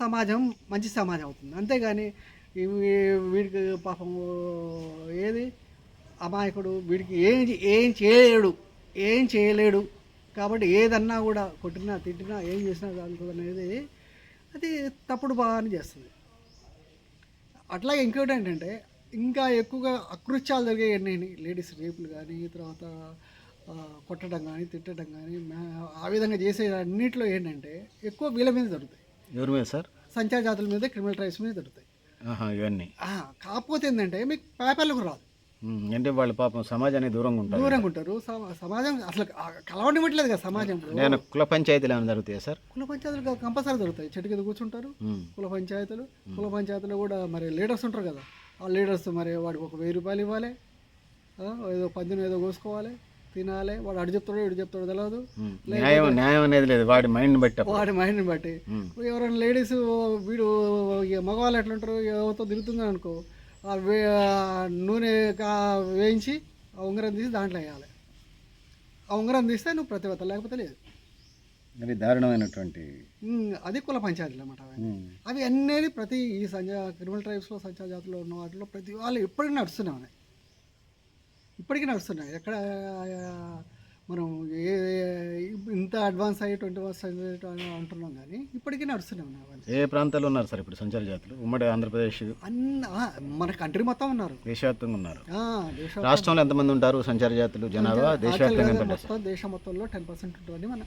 సమాజం మంచి సమాజం అవుతుంది. అంతేగాని వీడికి పాపం ఏది? అమాయకుడు వీడికి ఏం ఏం చేయలేడు. ఏం చేయలేడు. కాబట్టి ఏదన్నా కూడా కొట్టినా తిట్టినా ఏం చేసినా దాంట్లో అనేది అది తప్పుడు భావాన్ని చేస్తుంది. అట్లాగే ఇంకోటి ఏంటంటే ఇంకా ఎక్కువగా అకృత్యాలు జరిగాయి లేడీస్ రేపులు కానీ తర్వాత కొట్టడం కానీ తిట్టడం కానీ ఆ విధంగా చేసే అన్నింటిలో ఏంటంటే ఎక్కువ వీళ్ళ మీద జరుగుతాయి. ఎవరి మీద సార్? సంచార జాతుల మీద క్రిమినల్ ట్రైబ్స్ మీద ఆహా, ఇవన్నీ. కాకపోతే ఏంటంటే మీకు పేపర్లకు రాదు. అంటే వాళ్ళు పాపం సమాజానికి దూరంగా ఉంటారు. దూరంగా ఉంటారు. సమ- సమాజం అసలు కలవనివ్వట్లేదు కదా సమాజం నేను కుల పంచాయతీలు ఏమైనా జరుగుతాయా సార్? కుల పంచాయతీలు కంపల్సరీ దొరుకుతాయి చెట్టు కింద కూర్చుంటారు. కుల పంచాయతీలు. కుల పంచాయతీలో కూడా మరి లీడర్స్ ఉంటారు కదా. ఆ లీడర్స్ మరి వాడికి ఒక వెయ్యి రూపాయలు ఇవ్వాలి. ఏదో పద్దెనిమిది ఏదో కోసుకోవాలి. తినాలి వాడు అడు చెప్తాడో ఇటు చెప్తాడో తెలియదు. న్యాయం న్యాయం అనేది లేదు వాడి మైండ్ బట్టి. వాడి మైండ్ని బట్టి. ఎవరైనా లేడీస్ వీడు మగవాళ్ళు ఎట్లుంటారు ఎవరితో తిరుగుతుంది అనుకో నూనె వేయించి ఆ ఉంగరం తీసి దాంట్లో వేయాలి ఆ ఉంగరం తీస్తే నువ్వు ప్రతివత లేకపోతే లేదు అది దారుణమైనటువంటి అది కుల పంచాయతీలు అన్నమాట అవి. అన్నీ ప్రతి ఈ సంజా క్రిమినల్ ట్రైబ్స్లో సంచార జాతిలో ఉన్న వాటిలో ప్రతి వాళ్ళు ఇప్పటికీ నడుస్తూనే ఉన్నాయి ఇప్పటికీ నడుస్తున్నాయి ఎక్కడ మనం ఏ ఇంత అడ్వాన్స్ అయ్యి ట్వంటీ ఫస్ట్ సెంచరీ అంటున్నాం కానీ ఇప్పటికీ నడుస్తూనే ఉన్నాయి అవన్నీ ఏ ప్రాంతాల్లో ఉన్నారు సార్ ఇప్పుడు సంచార జాతులు? ఉమ్మడి ఆంధ్రప్రదేశ్ అన్న మన కంట్రీ మొత్తం ఉన్నారు. దేశవ్యాప్తంగా ఉన్నారు. రాష్ట్రంలో ఎంతమంది ఉంటారు సంచార జాతులు? జనాభా దేశవ్యాప్తంగా ఉంటుంది మొత్తం దేశం మొత్తంలో టెన్ పర్సెంట్ ఉంటుందని మన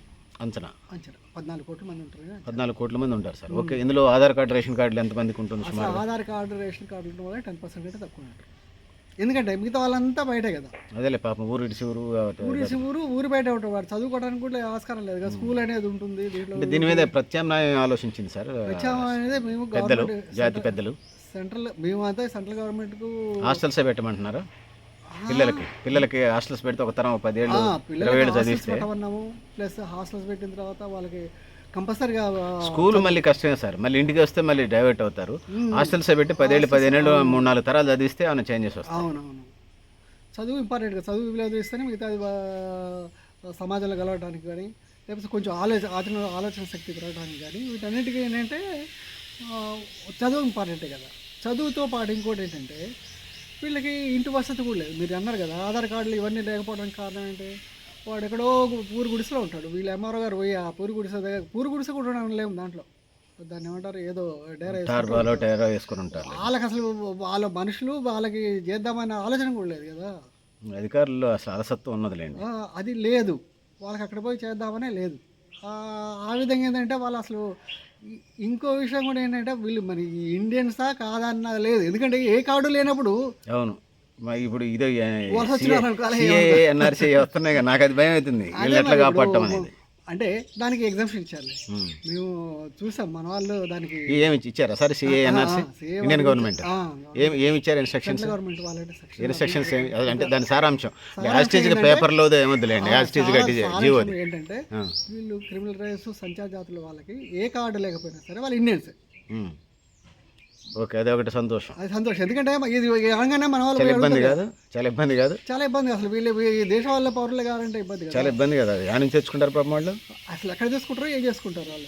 అంచనా. అంచనా. పద్నాలుగు కోట్ల మంది ఉంటారు. పద్నాలుగు కోట్ల మంది ఉంటారు సార్. ఓకే ఇందులో ఆధార్ కార్డు రేషన్ కార్డులు ఎంతమందికి ఉంటుంది ఆధార్ కార్డు రేషన్ కార్డు ఉండడం వల్ల టెన్ పర్సెంట్ అంటే తక్కువ ఉంటారు ఎందుకంటే మిగతా వాళ్ళంతా బయటే కదా. అదేలే పాపం ఊరు ఇడిచి ఊరు ఊరి ఊరు ఊరు బయట ఉంటారు వాడు చదువుకోవడానికి కూడా ఆస్కారం లేదు కదా. స్కూల్ అనేది ఉంటుంది దీంట్లో. దీని మీద ప్రత్యామ్నాయం ఆలోచించింది సార్ వచ్చాము అనేది మేము పెద్దలు జాతి పెద్దలు. సెంట్రల్ మేము అంతా సెంట్రల్ గవర్నమెంట్కు హాస్టల్సే పెట్టమంటున్నారా? పిల్లలకి పిల్లలకి హాస్టల్స్ పెడితే ఒక తరం పదేళ్ళు ఇరవై ఏళ్ళు చదివిస్తే. పెట్టమన్నాము. ప్లస్ హాస్టల్స్ పెట్టిన తర్వాత వాళ్ళకి కంపల్సరిగా స్కూల్ మళ్ళీ కష్టమే సార్. మళ్ళీ ఇంటికి వస్తే మళ్ళీ డైవర్ట్ అవుతారు. హాస్టల్స్ పెట్టి పదేళ్ళు పదిహేను ఏళ్ళు మూడు నాలుగు తరాలు చదివిస్తే ఏమైనా చేంజెస్ వస్తాయి? అవునవును. చదువు ఇంపార్టెంట్ కదా చదువు విలువ ఇస్తేనే మిగతా సమాజంలో కలవడానికి కానీ లేకపోతే కొంచెం ఆలోచన ఆచరణ ఆలోచన శక్తి పెరగడానికి కానీ వీటన్నిటికీ ఏంటంటే చదువు ఇంపార్టెంటే కదా. చదువుతో పాటు ఇంకోటి ఏంటంటే వీళ్ళకి ఇంటి వసతి కూడా లేదు. మీరు అన్నారు కదా ఆధార్ కార్డులు ఇవన్నీ లేకపోవడానికి కారణం ఏంటి? వాడు ఎక్కడో పూరు గుడిసెలో ఉంటాడు. వీళ్ళు ఎంఆర్ఓ గారు పోయి ఆ పూరు గుడిసె దగ్గర పూరు గుడిసె కూడా ఉండడం లేము దాంట్లో. దాన్ని ఏమంటారు? ఏదో డేరా వేసుకుని ఉంటారు. వాళ్ళకి అసలు వాళ్ళ మనుషులు వాళ్ళకి చేద్దామనే ఆలోచన కూడా లేదు కదా. అధికారులు అసలు అలసత్వం ఉన్నదిలేండి ఆ, అది లేదు. వాళ్ళకి అక్కడ పోయి చేద్దామనే లేదు. ఆ విధంగా ఏంటంటే వాళ్ళు అసలు ఇంకో విషయం కూడా ఏంటంటే వీళ్ళు మరి ఇండియన్సా కాదన్నది లేదు. ఎందుకంటే ఏ కార్డు లేనప్పుడు అవును. ఇప్పుడు ఇదే ఎన్ఆర్సీ వస్తున్నాయి కదా నాకు అది భయం అవుతుంది వీళ్ళు ఎట్లా కాపాడటం అనేది. అంటే దానికి ఎగ్జామ్షన్ ఇచ్చారు. మేము చూసాం మన వాళ్ళు దానికి ఏమి ఇచ్చారా? Sir CA NRC? Indian government. ఏమి ఏమి ఇచ్చారు ఇన్స్ట్రక్షన్స్ గవర్నమెంట్ సెక్షన్ ఇన్స్ట్రక్షన్స్ ఏమి? అంటే దాని సారాంశం. యాస్టేజ్గా పేపర్లో ఏమొద్దులేండి యాస్టేజ్గా జీవోది ఏంటంటే. వీళ్ళు క్రిమినల్ రైట్స్ సంచార జాతుల వాళ్ళకి ఏ కార్డు లేకపోయినా సరే వాళ్ళు ఇండియన్స్. ఓకే అదే ఒకటి సంతోషం. అది సంతోషం. ఎందుకంటే ఇది అనగానే మన వాళ్ళు చాలా ఇబ్బంది. కాదు చాలా ఇబ్బంది కాదు. చాలా ఇబ్బంది అసలు. వీళ్ళు ఈ దేశం వాళ్ళ పౌరులు కావాలంటే ఇబ్బంది కదా. చాలా ఇబ్బంది కదా అది. నుంచి తెచ్చుకుంటారు పాపం వాళ్ళు? అసలు ఎక్కడ చేసుకుంటారో ఏం చేసుకుంటారు వాళ్ళు.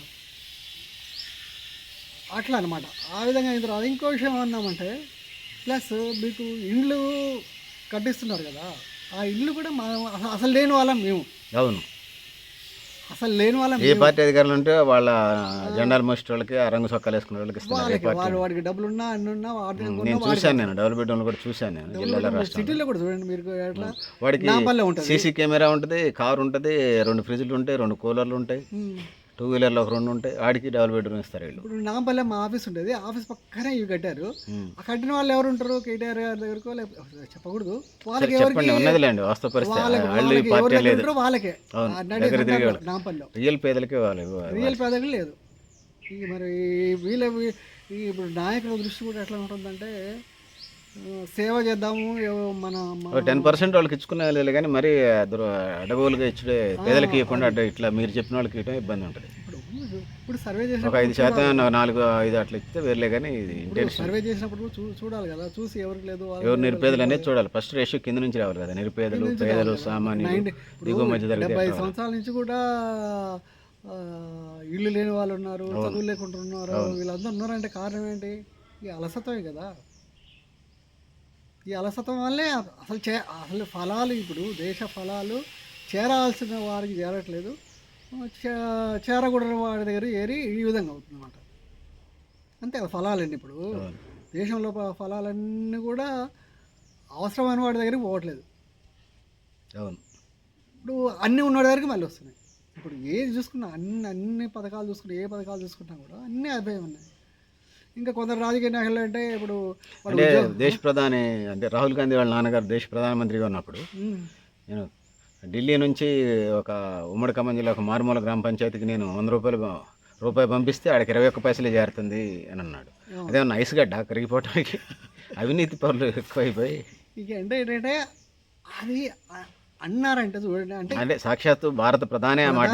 అట్లా అనమాట ఆ విధంగా అయిన తర్వాత ఇంకో విషయం ఏమన్నామంటే ప్లస్ మీకు ఇండ్లు కట్టిస్తున్నారు కదా. ఆ ఇల్లు కూడా మా అసలు- అసలు లేని వాళ్ళం మేము. అవును. అసలు లేని వాళ్ళం ఏ పార్టీ అధికారులు ఉంటే వాళ్ళ జెండాలు మోస్ట్ వాళ్ళకి ఆ రంగు సొక్కాలు వేసుకునే వాళ్ళకి ఇస్తున్నారు వాడికి డబ్బులు ఉన్నా అన్ని ఉన్నా నేను చూశాను నేను డబుల్ బెడ్రూమ్ కూడా చూశాను నేను జిల్లాల రాష్ట్రం సిటీలో కూడా చూడండి మీరు ఎట్లా వాడికి సీసీ కెమెరా ఉంటుంది కారు ఉంటుంది రెండు ఫ్రిడ్జ్లు ఉంటాయి రెండు కూలర్లు ఉంటాయి. టూ వీలర్లు ఒక రెండు ఉంటాయి ఆడికి డబుల్ బెడ్రూమ్ ఇస్తారు వీళ్ళు. ఇప్పుడు నాంపల్లె మా ఆఫీస్ ఉండేది. ఆఫీస్ పక్కనే ఇవి కట్టారు. ఆ కట్టిన వాళ్ళు ఎవరు ఉంటారు? కేటీఆర్ గారి దగ్గరకో చెప్పకూడదు. వాళ్ళకి ఎవరికి ఉన్నదిలేండి. వాస్తవ పరిస్థితి. వాళ్ళకి నాంపల్లిలో రియల్ పేదలకే వాళ్ళు రియల్ పేదలు లేదు. ఈ మరి వీళ్ళ ఇప్పుడు నాయకుల దృష్టి కూడా ఎట్లా ఉంటుందంటే సేవ చేద్దాము మన టెన్ పర్సెంట్ వాళ్ళకి ఇచ్చుకునే వాళ్ళు కానీ మరి అడగోలుగా ఇచ్చుడే పేదలకి ఇవ్వకుండా అడ్డ ఇట్లా మీరు చెప్పిన వాళ్ళకి ఇవ్వడం ఇబ్బంది ఉంటుంది. ఇప్పుడు సర్వే చేసిన ఒక ఐదు శాతం నాలుగు ఐదు అట్లా ఇస్తే వేర్లే కానీ ఇది సర్వే చేసినప్పుడు చూడాలి కదా చూసి ఎవరికి లేదు ఎవరు నిరుపేదలు అనేది చూడాలి. ఫస్ట్ రేషియో కింద నుంచి రావాలి కదా నిరుపేదలు పేదలు సామాన్యులు దిగువ మధ్య డెబ్బై? సంవత్సరాల నుంచి కూడా ఇల్లు లేని వాళ్ళు ఉన్నారు చదువు లేకుండా ఉన్నారు వీళ్ళందరూ ఉన్నారంటే కారణం ఏంటి? ఈ అలసత్వమే కదా. ఈ అలసత్వం వల్లే అసలు చే అసలు ఫలాలు ఇప్పుడు దేశ ఫలాలు చేరాల్సిన వారికి చేరట్లేదు. చేరకూడని వాడి దగ్గర ఏరి ఈ విధంగా అవుతుందన్నమాట. అంతే కదా ఫలాలండి ఇప్పుడు. దేశంలో ఫలాలన్నీ కూడా అవసరమైన వాడి దగ్గరికి పోవట్లేదు. అవును. ఇప్పుడు అన్నీ ఉన్నవాడి దగ్గరికి మళ్ళీ వస్తున్నాయి. ఇప్పుడు ఏది చూసుకున్నా అన్ని అన్ని పథకాలు చూసుకున్నా ఏ పథకాలు చూసుకున్నా కూడా అన్నీ అయిపోయి ఉన్నాయి. ఇంకా కొందరు రాజకీయ నాయకులు అంటే ఇప్పుడు అంటే దేశ ప్రధాని అంటే రాహుల్ గాంధీ వాళ్ళ నాన్నగారు దేశ ప్రధానమంత్రిగా ఉన్నప్పుడు నేను ఢిల్లీ నుంచి ఒక ఉమ్మడి ఖమ్మం జిల్లా ఒక మారుమూల గ్రామ పంచాయతీకి నేను వంద రూపాయలు రూపాయి పంపిస్తే ఆడికి ఇరవై ఒక్క పైసలే చేరుతుంది అని అన్నాడు. అదే నైస్ గడ్డ కరిగిపోవటానికి? అవినీతి పనులు ఎక్కువైపోయి. ఇక అంటే ఏంటంటే అది అన్నారంటే చూడండి అంటే అంటే సాక్షాత్తు భారత ప్రధాని ఆ మాట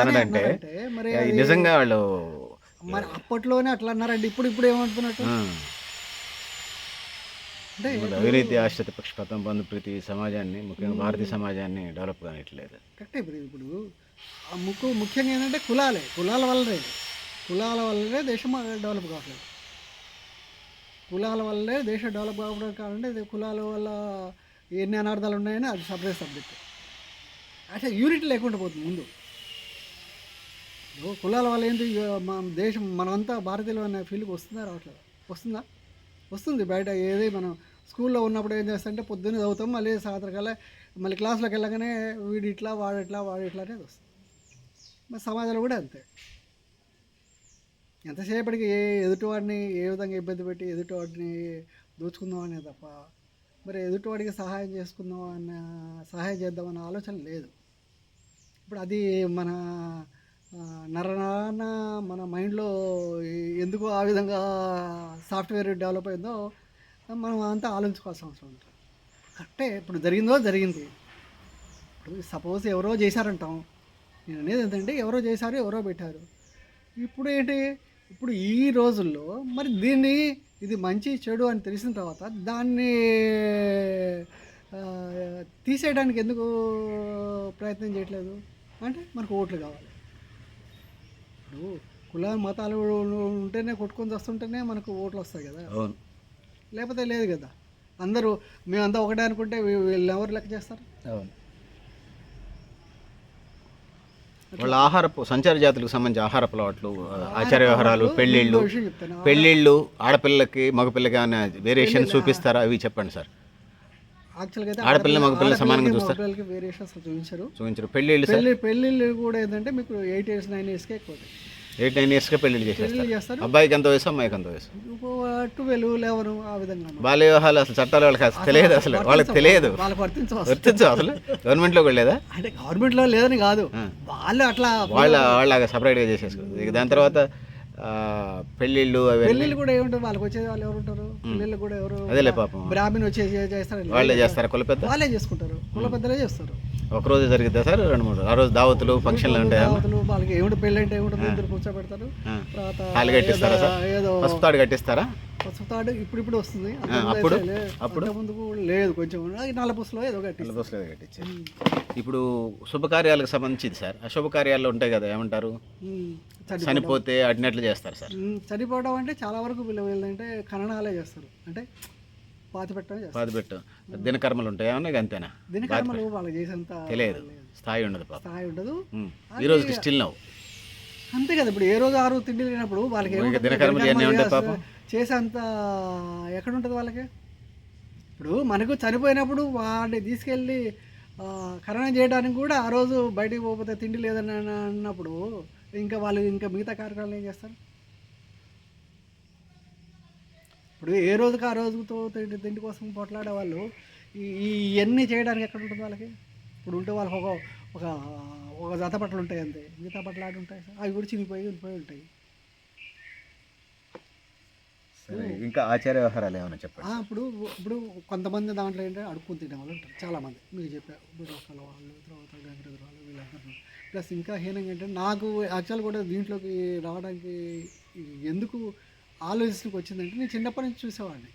అది- నిజంగా వాళ్ళు మరి అప్పట్లోనే అట్లా అన్నారండి. ఇప్పుడు ఇప్పుడు ఏమంటున్నట్టు అంటే అవినీతి ఆశ్రిత పక్షపాతం బంధు ప్రీతి సమాజాన్ని ముఖ్యంగా భారతీయ సమాజాన్ని డెవలప్ కానిట్లేదు. కరెక్టే. ఇప్పుడు ఇప్పుడు ఆ ముక్కు ముఖ్యంగా ఏంటంటే కులాలే. కులాల వల్లనే. కులాల వల్లనే దేశం డెవలప్ కావట్లేదు. కులాల వల్లే దేశం డెవలప్ కావడం కావాలంటే కులాల వల్ల ఎన్ని అనార్థాలు ఉన్నాయని అది సపరేట్ సబ్జెక్ట్. అంటే యూనిట్ లేకుండా పోతుంది ముందు. కులాల వల్ల ఏంటి మన దేశం మనమంతా భారతీయులు అనే ఫీల్కి వస్తుందా రావట్లేదు? వస్తుందా? వస్తుంది. బయట ఏది మనం స్కూల్లో ఉన్నప్పుడు ఏం చేస్తామంటే పొద్దున్న చదువుతాం మళ్ళీ సాయంత్రకాల మళ్ళీ క్లాస్లోకి వెళ్ళగానే వీడి ఇట్లా వాడు ఇట్లా వాడు ఇట్లా అనేది వస్తుంది. మరి సమాజంలో కూడా అంతే. ఎంతసేపటికి ఏ ఎదుటివాడిని ఏ విధంగా ఇబ్బంది పెట్టి ఎదుటివాడిని దోచుకుందాం అనే తప్ప మరి ఎదుటివాడికి సహాయం చేసుకుందాం అన్న సహాయం చేద్దామన్న ఆలోచన లేదు. ఇప్పుడు అది మన ఆ, మన మైండ్లో ఎందుకు ఆ విధంగా సాఫ్ట్వేర్ డెవలప్ అయిందో మనం అంతా ఆలోచించుకోవాల్సిన అవసరం ఉంటుంది. కరెక్టే ఇప్పుడు జరిగిందో జరిగింది. ఇప్పుడు సపోజ్ ఎవరో చేశారంటాం. నేను అనేది ఏంటంటే ఎవరో చేశారు ఎవరో పెట్టారు. ఇప్పుడు ఏంటి? ఇప్పుడు ఈ రోజుల్లో మరి దీన్ని ఇది మంచి చెడు అని తెలిసిన తర్వాత దాన్ని తీసేయడానికి ఎందుకు ప్రయత్నం చేయట్లేదు? అంటే మనకు ఓట్లు కావాలి. ఇప్పుడు కుల మతాలు ఉంటేనే కొట్టుకొని వస్తుంటేనే మనకు ఓట్లు వస్తాయి కదా. అవును. లేకపోతే లేదు కదా. అందరూ మేమంతా ఒకటే అనుకుంటే వీళ్ళు ఎవరు లెక్క చేస్తారు? అవును. వాళ్ళ ఆహారపు సంచార జాతులకు సంబంధించి ఆహారపు అలవాట్లు ఆచార వ్యవహారాలు పెళ్ళిళ్ళు పెళ్ళిళ్ళు ఆడపిల్లకి మగపిల్లకి అనే వేరియేషన్ చూపిస్తారా? అవి చెప్పండి సార్. ఆడపిల్ల మగపిల్ల సమానంగా చూస్తారు. మగపిల్లలకి వేరియేషన్స్ చూపించారు. చూపించరు. పెళ్ళిళ్ళు సార్? పెళ్ళి పెళ్ళిళ్ళు కూడా ఏంటంటే మీకు ఎయిట్ ఇయర్స్ నైన్ ఇయర్స్కే ఎక్కువ. ఎయిట్ నైన్ ఇయర్స్గా పెళ్ళిళ్ళు చేసేస్తారు. అబ్బాయికి ఎంత వయసు అమ్మాయికి ఎంత వయసు? ట్వెల్వ్ లెవెన్ ఆ విధంగా వివాహాలు అసలు చట్టాలు వాళ్ళకి అసలు తెలియదు అసలు. వాళ్ళకి తెలియదు. వాళ్ళకి అసలు. గవర్నమెంట్లో కూడా లేదా అంటే గవర్నమెంట్లో లేదని కాదు. వాళ్ళు అట్లా వాళ్ళ వాళ్ళ సపరేట్గా చేసేసుకోరు ఇక దాని తర్వాత పెళ్ళిళ్ళు పెళ్ళిళ్ళు కూడా ఏముంటారు వాళ్ళకి వచ్చేది వాళ్ళు ఎవరు ఉంటారు? పెళ్ళిళ్ళు కూడా ఎవరు? అదేలే పాపం. బ్రాహ్మణ్ వచ్చేసి చేస్తారు. వాళ్ళే చేస్తారా కుల పెద్ద? వాళ్ళే చేసుకుంటారు. కుల పెద్దలే చేస్తారు. ఒక రోజు జరిగిద్దా సార్? రెండు మూడు ఆ రోజు దావతులు ఫంక్షన్లు ఉంటాయా? దావతులు వాళ్ళకి ఏమిటి పెళ్ళి అంటే ఏమిటి ఇద్దరు కూర్చోబెడతారు. తర్వాత తాళి కట్టిస్తారా సార్? పసుపు తాడు కట్టిస్తారా? పసుపు తాడు ఇప్పుడు ఇప్పుడు వస్తుంది అప్పుడు? అప్పుడు? ముందుకు లేదు కొంచెం అది నల్ల పుసలో ఏదో కట్టి బస్సులో కట్టించారు. ఇప్పుడు శుభకార్యాలకు సంబంధించింది సార్. అశుభకార్యాలు ఉంటాయి కదా ఏమంటారు? చనిపోతే అడినట్లు చేస్తారు సార్. చనిపోవడం అంటే చాలా వరకు వీళ్ళు వీళ్ళంటే ఖననాలే చేస్తారు. అంటే పాతి పెట్టడం పాతిపెట్టు దినకర్మలు ఉంటాయి? ఏమన్నా ఇక అంతేనా దీని కర్మలు వాళ్ళకి చేసేంత తెలియదు. స్థాయి ఉండదు స్థాయి ఉండదు. ఈ రోజుకి స్టిల్ నవ్వు. అంతే కదా ఇప్పుడు ఏ రోజు ఆ రోజు తిండి లేనప్పుడు వాళ్ళకి చేసే-. చేసేంత ఎక్కడ ఉంటుంది వాళ్ళకి? ఇప్పుడు మనకు చనిపోయినప్పుడు వాడిని తీసుకెళ్ళి ఖననం చేయడానికి కూడా ఆ రోజు బయటికి పోకపోతే తిండి లేదని అన్న- అన్నప్పుడు ఇంకా వాళ్ళు ఇంకా మిగతా కార్యక్రమాలు ఏం చేస్తారు? ఇప్పుడు ఏ రోజుకి ఆ రోజుతో తిండి తిండి కోసం పోట్లాడే వాళ్ళు ఇవన్నీ చేయడానికి ఎక్కడ ఉంటుంది వాళ్ళకి? ఇప్పుడు ఉంటే వాళ్ళకి ఒక ఒక ఒక జత బట్టలు ఉంటాయి అంతే. మిగతా బట్టలు ఆడి ఉంటాయి. అవి కూడా చినిపోయి వెళ్ళిపోయి ఉంటాయి. సరే ఇంకా ఆచార వ్యవహారాలు ఏమైనా చెప్పండి? ఆ, ఇప్పుడు ఇప్పుడు కొంతమంది దాంట్లో ఏంటంటే అడుక్కుని తినే వాళ్ళు ఉంటారు. చాలామంది మీరు చెప్పారు. వాళ్ళు తర్వాత వాళ్ళు వీళ్ళందరూ ప్లస్ ఇంకా హీనంగా ఏంటంటే నాకు యాక్చువల్ కూడా దీంట్లోకి రావడానికి ఎందుకు ఆలోచనకు వచ్చిందంటే నేను చిన్నప్పటి నుంచి చూసేవాడిని.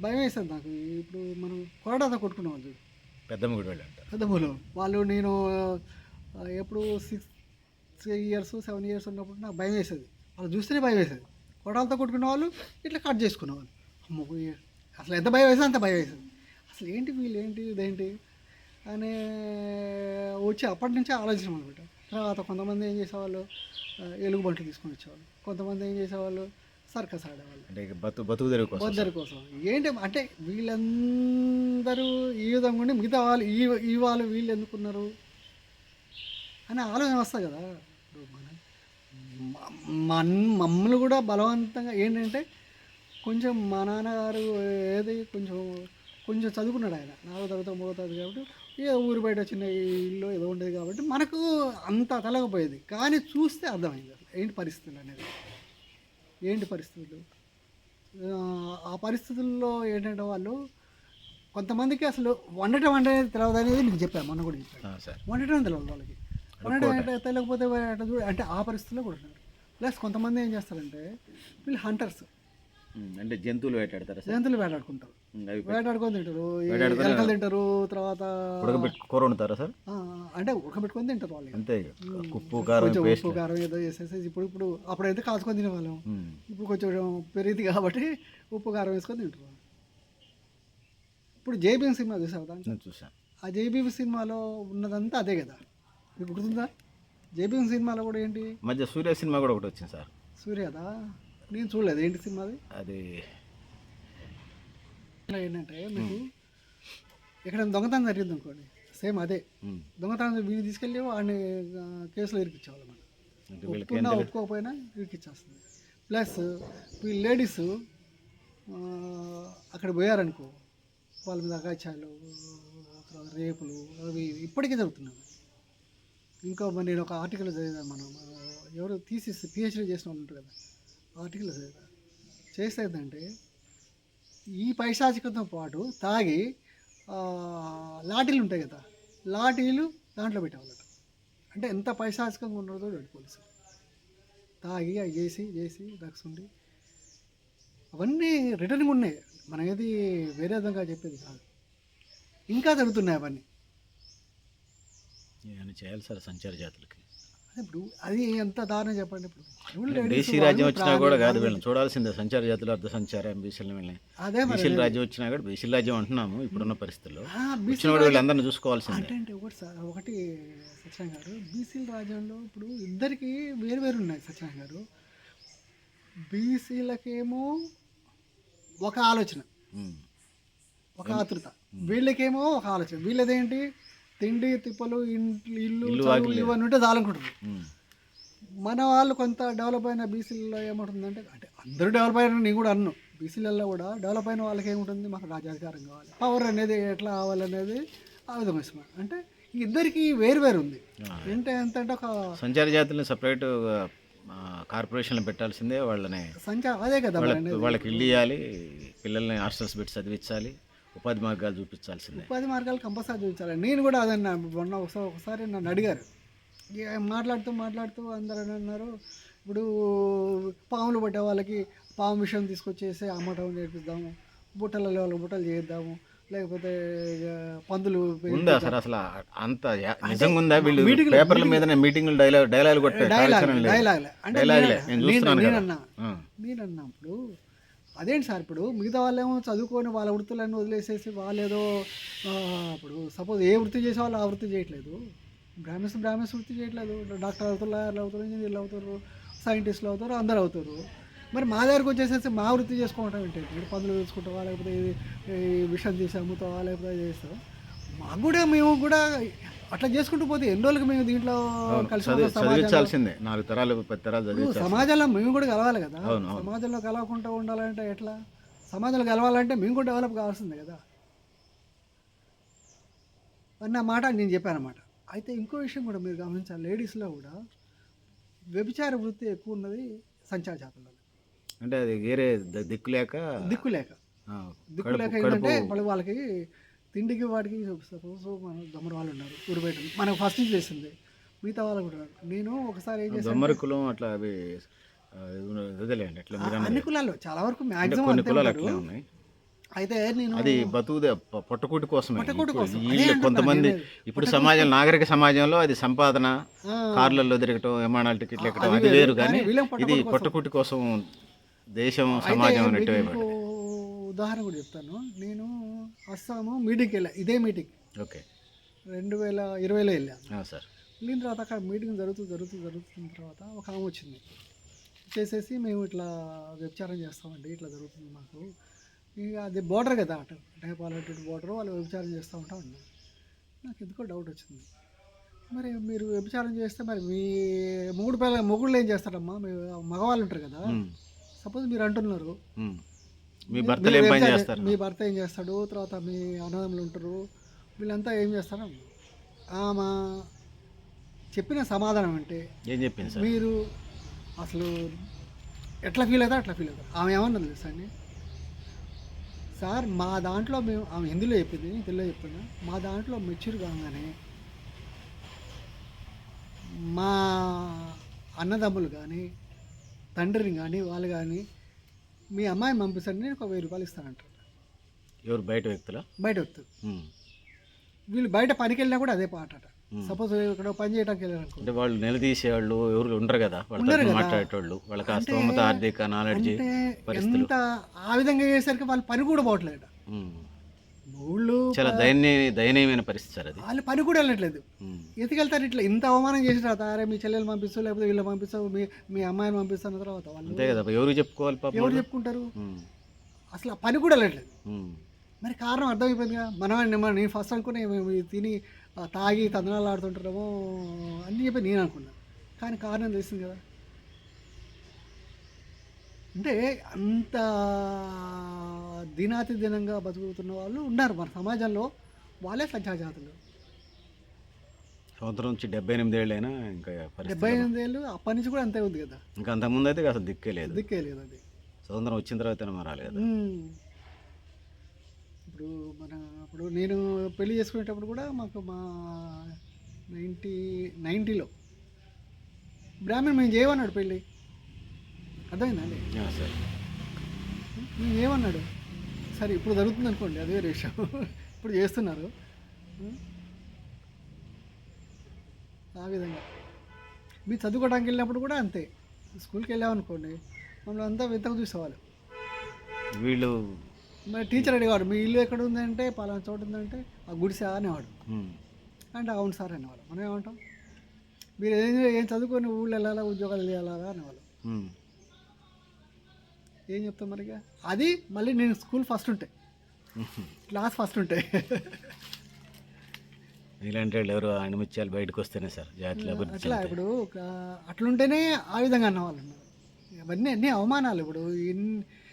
భయం వేస్తుంది నాకు. ఇప్పుడు మనం కొరడాతో కొట్టుకునే వాళ్ళు చూడు. పెద్దమ్మ గుడి వాళ్ళు వాళ్ళు నేను ఎప్పుడు సిక్స్ ఇయర్స్ సెవెన్ ఇయర్స్ ఉన్నప్పుడు నాకు భయం వేసేది. వాళ్ళు చూస్తేనే భయం వేసేది. కొడాలతో కొట్టుకునే వాళ్ళు ఇట్లా కట్ చేసుకునేవాళ్ళు. అమ్మ అసలు ఎంత భయం వేసేది అంత భయం వేసేది. అసలు ఏంటి వీళ్ళు ఏంటి ఇదేంటి అని వచ్చి అప్పటి నుంచే ఆలోచించాం అనమాట తర్వాత కొంతమంది ఏం చేసేవాళ్ళు? ఎలుగు ఎలుగుబంట్లు తీసుకొని వచ్చేవాళ్ళు. కొంతమంది ఏం చేసేవాళ్ళు? సర్కస్ ఆడేవాళ్ళు. అంటే బతు బతుకు కోసం. ఏంటి అంటే వీళ్ళందరూ ఈ విధంగా ఉండి మిగతా వాళ్ళు ఈ ఈ వాళ్ళు వీళ్ళు ఎందుకున్నారు? అని ఆలోచన వస్తుంది కదా. మన మమ్మల్ని కూడా బలవంతంగా ఏంటంటే కొంచెం మా నాన్నగారు ఏది కొంచెం కొంచెం చదువుకున్నాడు ఆయన. నాలుగో తరగతి మూడో తరగతి కాబట్టి ఏ ఊరు బయట చిన్న ఇల్లు ఏదో ఉండేది కాబట్టి మనకు అంత తలకపోయేది. కానీ చూస్తే అర్థమైంది ఏంటి పరిస్థితులు అనేది. ఏంటి పరిస్థితులు? ఆ, పరిస్థితుల్లో ఏంటంటే వాళ్ళు కొంతమందికి అసలు వండటం అంటే తెలియదు అనేది మీకు చెప్పాను మొన్న కూడా చెప్పాను. వండటం తెలియదు వాళ్ళకి. వండటం అంటే తెలియకపోతే చూడ అంటే ఆ పరిస్థితుల్లో కూడా ఉన్నారు. ప్లస్ కొంతమంది ఏం చేస్తారంటే వీళ్ళు హంటర్స్. అంటే జంతువులు వేటాడతారా జంతువులు వేటాడుకుంటారు. వేటాడుకొని తింటారు. ఎలకలు తింటారు తర్వాత కూర వండుతారా సార్? అంటే ఉడకబెట్టుకొని తింటారు వాళ్ళు అంతే. ఉప్పు కారం కొంచెం ఉప్పు కారం ఏదో చేసేసి ఇప్పుడు ఇప్పుడు అప్పుడైతే కాచుకొని తినేవాళ్ళం. ఇప్పుడు కొంచెం పెరిగింది కాబట్టి ఉప్పు కారం వేసుకొని తింటారు ఇప్పుడు జేబీఎం సినిమా చూసావు దాంట్లో? చూసాను ఆ జేబీఎం సినిమాలో ఉన్నదంతా అదే కదా. మీకు గుర్తుందా? జేబీఎం సినిమాలో కూడా ఏంటి? మధ్య సూర్య సినిమా కూడా ఒకటి వచ్చింది సార్. సూర్యదా? నేను చూడలేదు. ఏంటి సినిమాది? అది ఏంటంటే మీకు ఇక్కడ దొంగతనం జరిగింది అనుకోండి సేమ్ అదే. దొంగతనం వీడిని తీసుకెళ్ళి వాడిని కేసులో ఇరికించేవాళ్ళు మనం ఒప్పుకున్నా ఒప్పుకోకపోయినా ఇరికిచ్చేస్తుంది. ప్లస్ ఈ లేడీస్ అక్కడ పోయారనుకో వాళ్ళ మీద అగాచాలు రేపులు అవి ఇప్పటికీ జరుగుతున్నాయి. ఇంకా మరి నేను ఒక ఆర్టికల్ చదివాను మనం ఎవరు తీసేసి పిహెచ్డీ చేసిన వాళ్ళు ఉంటారు కదా ఆర్టికల్ చదివా చేస్తే ఏంటంటే ఈ పైశాచికంతో పాటు తాగి లాఠీలు ఉంటాయి కదా లాఠీలు దాంట్లో పెట్టేవాళ్ళట. అంటే ఎంత పైశాచికంగా ఉన్నారో చూడండి పోలీసులు. తాగి అవి చేసి చేసి డ్రగ్స్ ఉండి అవన్నీ రిటర్నింగ్ ఉన్నాయి. మనం ఏది వేరే విధంగా చెప్పేది కాదు. ఇంకా జరుగుతున్నాయి అవన్నీ. ఏమైనా చేయాలి సార్ సంచార జాతులకి? ఇప్పుడు అది ఎంత దారుణం చెప్పండి ఇప్పుడు. వాళ్ళు రాజ్యం వచ్చినా కూడా కాదు వీళ్ళని చూడాల్సిందే. సంచార జాతులు అర్ధ సంచారం బీసీలు వీళ్ళని. అదే బీసీల రాజ్యం వచ్చినా కూడా బీసీల రాజ్యం అంటున్నాము ఇప్పుడున్న పరిస్థితుల్లో. బీసీ వచ్చిన కూడా వీళ్ళందరినీ చూసుకోవాల్సిందే. అంటే ఒకటి సార్ ఒకటి సత్యనారాయణ గారు బీసీల రాజ్యంలో ఇప్పుడు ఇద్దరికి వేరు వేరు ఉన్నాయి సత్యనారాయణ గారు. బీసీలకేమో ఒక ఆలోచన. ఒక ఆతృత. వీళ్ళకేమో ఒక ఆలోచన. వీళ్ళదేంటి? తిండి తిప్పలు ఇంట్లు ఇల్లు. ఇవన్నీ ఉంటే చాలనుకుంటారు. మన వాళ్ళు కొంత డెవలప్ అయిన బీసీలలో ఏముంటుందంటే అంటే అందరూ డెవలప్ అయిన నేను కూడా అన్ను. బీసీలలో కూడా డెవలప్ అయిన వాళ్ళకి ఏముంటుంది? మాకు రాజ్యాధికారం కావాలి. పవర్ అనేది ఎట్లా కావాలనేది ఆ విధంగా ఇస్తున్నాం. అంటే ఇద్దరికి వేరు వేరు ఉంది. అంటే ఒక సంచార జాతుల్ని సపరేట్ కార్పొరేషన్లు పెట్టాల్సిందే వాళ్ళని సంఖ్య అదే కదా. వాళ్ళకి ఇల్లు ఇవ్వాలి పిల్లల్ని హాస్టల్స్ పెట్టి చదివించాలి. ఉపాధి మార్గాలు చూపించాల్సిందే. ఉపాధి మార్గాలు కంపల్సరీ చూపించాలి. నేను కూడా అదన్నా మొన్న ఒకసారి ఒకసారి నన్ను అడిగారు. మాట్లాడుతూ మాట్లాడుతూ అందరూ అని అన్నారు. ఇప్పుడు పాములు పట్టే వాళ్ళకి పాము విషయం తీసుకొచ్చేసి అమ్మటం నేర్పిద్దాము బుట్టలలో వాళ్ళకి బుట్టలు చేద్దాము లేకపోతే పందులు ఉందా సార్ అసలు అంత నిజంగా ఉందా వీళ్ళు పేపర్ల మీదనే మీటింగ్లు డైలాగ్ డైలాగ్ కొట్టే డైలాగ్. డైలాగ్ అంటే. నేనన్నా నేనన్నప్పుడు అదేంటి సార్ ఇప్పుడు మిగతా వాళ్ళేమో చదువుకొని వాళ్ళ వృత్తులన్నీ వదిలేసేసి వాళ్ళేదో ఏదో ఇప్పుడు సపోజ్ ఏ వృత్తి చేసే వాళ్ళు ఆ వృత్తి చేయట్లేదు. బ్రాహ్మిన్స్ బ్రాహ్మిన్స్ వృత్తి చేయట్లేదు. డాక్టర్ అవుతారు లాయర్లు అవుతారు ఇంజనీర్లు అవుతారు సైంటిస్టులు అవుతారు అందరు అవుతారు. మరి మా దగ్గరకు వచ్చేసేసి మా వృత్తి చేసుకోవటం ఏంటి? మీరు పనులు వేసుకుంటావా లేకపోతే ఇది విషయం చేసి అమ్ముతావా? లేకపోతే అది చేస్తావా? మాకు కూడా మేము కూడా అట్లా చేసుకుంటూ పోతే ఎన్ని రోజులకి మేము దీంట్లో కలిసి చదివించాల్సిందే. నాలుగు తరాలు పది తరాలు సమాజంలో మేము కూడా కలవాలి కదా. సమాజంలో కలవకుండా ఉండాలంటే ఎట్లా? సమాజంలో కలవాలంటే మేము కూడా డెవలప్ కావాల్సిందే కదా? అన్న మాట నేను చెప్పాను అనమాట అయితే ఇంకో విషయం కూడా మీరు గమనించాలి. లేడీస్లో కూడా వ్యభిచార వృత్తి ఎక్కువ ఉన్నది సంచార జాతులలో. అంటే అది వేరే ద- దిక్కు లేక? దిక్కు లేక. ఆ, దిక్కు కడుపు- లేక కడుపు ఏంటంటే వాళ్ళకి తిండికి వాటికి సపోజ్ మన దొమ్మర వాళ్ళు ఉన్నారు. ఊరు బయట మనకు ఫస్ట్ నుంచి చేసింది మిగతా వాళ్ళు కూడా నేను ఒకసారి ఏం చేశాను కులం అట్లా అవి అన్ని. కులాల్లో చాలా వరకు మ్యాక్సిమం అయితే నేను అది బతుకుదే పొట్టకూటి కోసం. కొంతమంది. ఇప్పుడు సమాజం నాగరిక సమాజంలో అది సంపాదన కార్లలో తిరగటం విమానాలు టికెట్లు ఎక్కడం అది వేరు. కానీ ఇది పొట్టకూటి కోసం. దేశం సమాజం అన్నట్టు ఉదాహరణ కూడా చెప్తాను. నేను అస్సాము మీటింగ్కి వెళ్ళా ఇదే మీటింగ్. ఓకే. రెండు వేల ఇరవైలో వెళ్ళాను సార్. వెళ్ళిన తర్వాత అక్కడ మీటింగ్ జరుగుతూ జరుగుతూ జరుగుతున్న తర్వాత ఒక ఆమె వచ్చింది. చేసేసి మేము ఇట్లా వ్యభిచారం చేస్తామండి ఇట్లా జరుగుతుంది మాకు. ఇక అది బోర్డర్ కదా అటు నేపాల్ అటు బోర్డర్ వాళ్ళు వ్యభిచారం చేస్తూ ఉంటాం అన్నారు. నాకు ఎందుకో డౌట్ వచ్చింది. మరి మీరు వ్యభిచారం చేస్తే మరి మీ మొగుడు పిల్ల మొగుళ్ళు ఏం చేస్తారమ్మా? మీ మగవాళ్ళు ఉంటారు కదా. సపోజ్ మీరు అంటున్నారు. మీ మీరు ఏం పని చేస్తారు? మీ భర్త ఏం చేస్తాడు? తర్వాత మీ అన్నదమ్ములు ఉంటారు. వీళ్ళంతా ఏం చేస్తారు? ఆమె చెప్పిన సమాధానం అంటే ఏం చెప్పింది సార్? మీరు అసలు ఎట్లా ఫీల్ అవుతారు? అట్లా ఫీల్ అవుతారు. ఆమె ఏమన్నది తెలుసా అండి? సార్ మా దాంట్లో మేము ఆమె హిందీలో చెప్పింది తెలుగులో చెప్తున్నా మా దాంట్లో మెచ్యూర్ కాగానే మా అన్నదమ్ములు కానీ తండ్రిని కానీ వాళ్ళు కానీ మీ అమ్మాయిని పంపిస్తాను నేను ఒక వెయ్యి రూపాయలు ఇస్తానంటారు ఎవరు బయట వ్యక్తుల? బయట వస్తుంది వీళ్ళు బయట పనికి వెళ్ళినా కూడా అదే పాట సపోజ్ ఇక్కడ పని చేయడానికి వెళ్ళారనుకో. అంటే వాళ్ళు నిలదీసేవాళ్ళు ఎవరు ఉండరు కదా? వాళ్ళ. మాట్లాడేటోళ్ళు. వాళ్ళకి ఆ స్తోమత ఆర్థిక నాలెడ్జ్. ఎంత ఆ విధంగా చేసరికి వాళ్ళు పని కూడా పోవట్లేదు చాలా దయనీయ దయనీయమైన పరిస్థితి సార్ అది వాళ్ళు పని కూడా వెళ్ళట్లేదు. ఎత్తుకెళ్తారు ఇట్లా ఇంత అవమానం చేసిన తర్వాత అరే మీ చెల్లెలు పంపిస్తావు లేకపోతే వీళ్ళు పంపిస్తావు మీ మీ అమ్మాయిని పంపిస్తున్న తర్వాత వాళ్ళు అంతే కదా ఎవరు చెప్పుకోవాలి పాపం ఎవరు? చెప్పుకుంటారు. అసలు ఆ పని కూడా వెళ్ళట్లేదు. మరి కారణం అర్థమైపోయిందిగా మనం మన- నేను ఫస్ట్ అనుకునే తిని తాగి తందనాలు ఆడుతుంటారేమో అన్నీ చెప్పి నేను అనుకున్నా కానీ కారణం తెలిసింది కదా అంటే అంత దినాతి దినంగా బతుకుతున్న వాళ్ళు ఉన్నారు మన సమాజంలో. వాళ్ళే సంచాజాతులు సంవత్సరం నుంచి డెబ్బై ఎనిమిది ఏళ్ళైనా ఇంకా డెబ్బై ఎనిమిది ఏళ్ళు అప్పటి నుంచి కూడా అంతే ఉంది కదా. ఇంకా అంతకుముందు అయితే అసలు దిక్కే లేదు. దిక్కే లేదు అది. స్వతంత్రం వచ్చిన తర్వాత మారాలి కదా. ఉమ్. ఇప్పుడు మన ఇప్పుడు నేను పెళ్ళి చేసుకునేటప్పుడు కూడా మాకు మా నైంటీ నైంటీలో బ్రాహ్మణ్ మేము చేయమన్నాడు పెళ్ళి అర్థమైందండి సార్. మేము ఏమన్నాడు సరే ఇప్పుడు జరుగుతుంది అనుకోండి అదే విషయం ఇప్పుడు చేస్తున్నారు? ఆ విధంగా. మీరు చదువుకోవడానికి వెళ్ళినప్పుడు కూడా అంతే. స్కూల్కి వెళ్ళామనుకోండి మమ్మల్ని అంతా వింతకు చూసేవాళ్ళు. వీళ్ళు మరి టీచర్ అడిగేవాడు మీ ఇల్లు ఎక్కడ ఉందంటే పలానా చోట ఉందంటే ఆ గుడిసా అనేవాడు. అంటే అవును సార్ అనేవాడు మనం ఏమంటాం? మీరు ఏం ఏం చదువుకొని ఊళ్ళో వెళ్ళాలా ఉద్యోగాలు చేయాలా అనేవాళ్ళు. ఏం చెప్తాం మరి అది మళ్ళీ నేను స్కూల్ ఫస్ట్ ఉంటాయి క్లాస్ ఫస్ట్ ఉంటాయి ఇలాంటి వాళ్ళు ఎవరు ఆయన ముత్యాలు బయటకు వస్తేనే సార్ అట్లా. ఇప్పుడు అట్లుంటేనే ఆ విధంగా అన్నవాళ్ళు అవన్నీ అన్ని అవమానాలు ఇప్పుడు.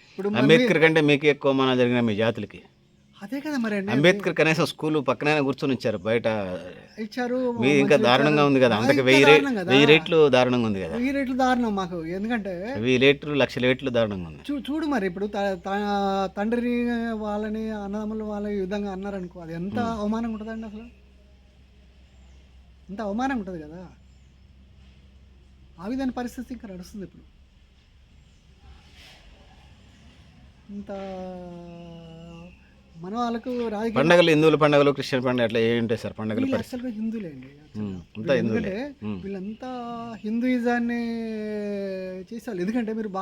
ఇప్పుడు అంబేద్కర్ కంటే మీకు ఎక్కువ మన జరిగిన మీ జాతులకి. అదే కదా మరి అంబేద్కర్ కనీసం స్కూల్ పక్కనే కూర్చొని ఇచ్చారు బయట ఇచ్చారు మీ ఇంకా దారుణంగా. ఉంది కదా అంతకు వెయ్యి. వెయ్యి రేట్లు దారుణంగా ఉంది కదా. వెయ్యి రేట్లు దారుణం మాకు ఎందుకంటే వెయ్యి రేట్లు లక్ష రేట్లు దారుణంగా ఉంది. చూడు మరి ఇప్పుడు త- త- తండ్రిని వాళ్ళని అన్నదమ్ములు వాళ్ళ ఈ విధంగా అన్నారనుకో అది ఎంత అవమానంగా ఉంటుందండి అసలు? ఎంత అవమానంగా ఉంటుంది కదా? ఆ విధమైన పరిస్థితి ఇంకా నడుస్తుంది ఇప్పుడు. ఇంత మన వాళ్ళకు రాజకీయ పండగలు హిందువుల పండగలు క్రిస్టియన్ పండుగ అట్లా ఏ ఉంటాయి సార్ పండగల వీళ్ళు యాక్చువల్గా హిందువులే అండి. అంతా హిందువులే. వీళ్ళంతా హిందూయిజాన్ని చేసేవాళ్ళు. ఎందుకంటే మీరు బాగా